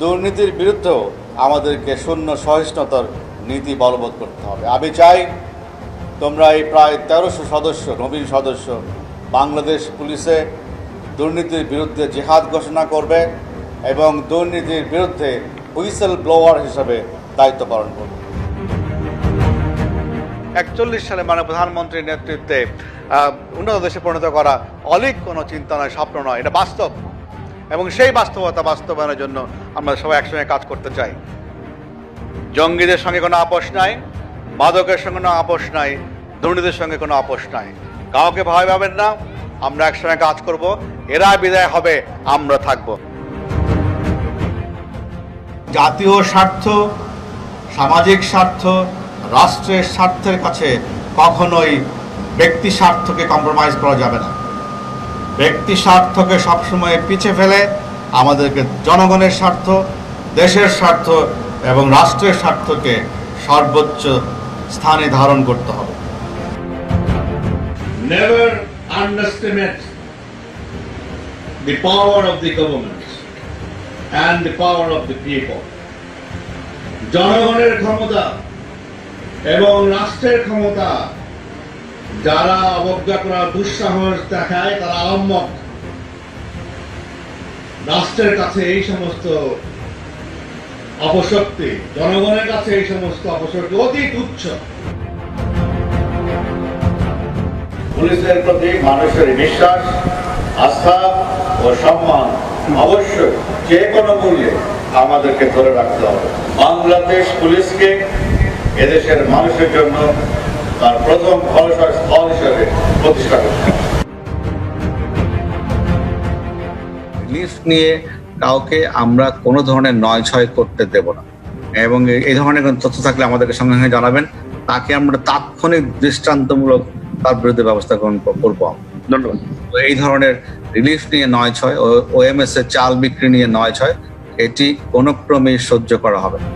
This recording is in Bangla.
দুর্নীতির বিরুদ্ধেও আমাদেরকে শূন্য সহিষ্ণুতার নীতি বলবৎ করতে হবে। আমি চাই তোমরা এই প্রায় তেরোশো সদস্য, নবীন সদস্য বাংলাদেশ পুলিশে দুর্নীতির বিরুদ্ধে জেহাদ ঘোষণা করবে এবং দুর্নীতির বিরুদ্ধে হুইসেল ব্লোয়ার হিসাবে দায়িত্ব পালন করবে। একচল্লিশ সালে মানে প্রধানমন্ত্রীর নেতৃত্বে উন্নত দেশে পরিণত করা অলিক কোনো চিন্তা নয়, স্বপ্ন নয়, এটা বাস্তব। এবং সেই বাস্তবতা বাস্তবায়নের জন্য আমরা সবাই একসঙ্গে কাজ করতে চাই। জঙ্গিদের সঙ্গে কোনো আপোষ নাই, মাদকের সঙ্গে কোনো আপোষ নাই, দুর্নীতির সঙ্গে কোনো আপোষ নাই। কাউকে ভয় পাবেন না, আমরা একসঙ্গে কাজ করব, এরা বিদায় হবে, আমরা থাকব। জাতীয় স্বার্থ, সামাজিক স্বার্থ, রাষ্ট্রের স্বার্থের কাছে কখনোই ব্যক্তি স্বার্থকে কম্প্রোমাইজ করা যাবে না। ব্যক্তি স্বার্থকে সবসময় পিছে ফেলে, আমাদেরকে জনগণের স্বার্থ, দেশের স্বার্থ এবং রাষ্ট্রের স্বার্থকে সর্বোচ্চ স্থানে ধারণ করতে হবে never underestimate the power of the government and the power of the people. জনগণের ক্ষমতা এবং রাষ্ট্রের ক্ষমতা যারা অবজ্ঞা করার দুঃসাহস দেখায়, তারা আহম্মক রাষ্ট্রের কাছে এই সমস্ত অপশক্তি, জনগণের কাছে এই সমস্ত অপশক্তি অতি তুচ্ছ পুলিশের প্রতি মানুষের বিশ্বাস আস্থা ও সম্মান অবশ্যই যে কোনো মূল্যে আমাদেরকে ধরে রাখতে হবে। বাংলাদেশ পুলিশকে এদেশের মানুষের জন্য তার প্রথম ভরসা স্থল হিসেবে প্রতিষ্ঠা করতে লিস্ট নিয়ে কাউকে আমরা কোনো ধরনের নয় ছয় করতে দেব না। এবং এই- ধরনের তথ্য থাকলে আমাদেরকে সঙ্গে সঙ্গে জানাবেন। তাকে আমরা তাৎক্ষণিক দৃষ্টান্তমূলক তার বিরুদ্ধে ব্যবস্থা গ্রহণ করব ধন্যবাদ। এই ধরনের রিলিফ নিয়ে নয় ছয় ও ওএমএস এর চাল বিক্রি নিয়ে নয় ছয় এটি কোনো ক্রমেই সহ্য করা হবে না।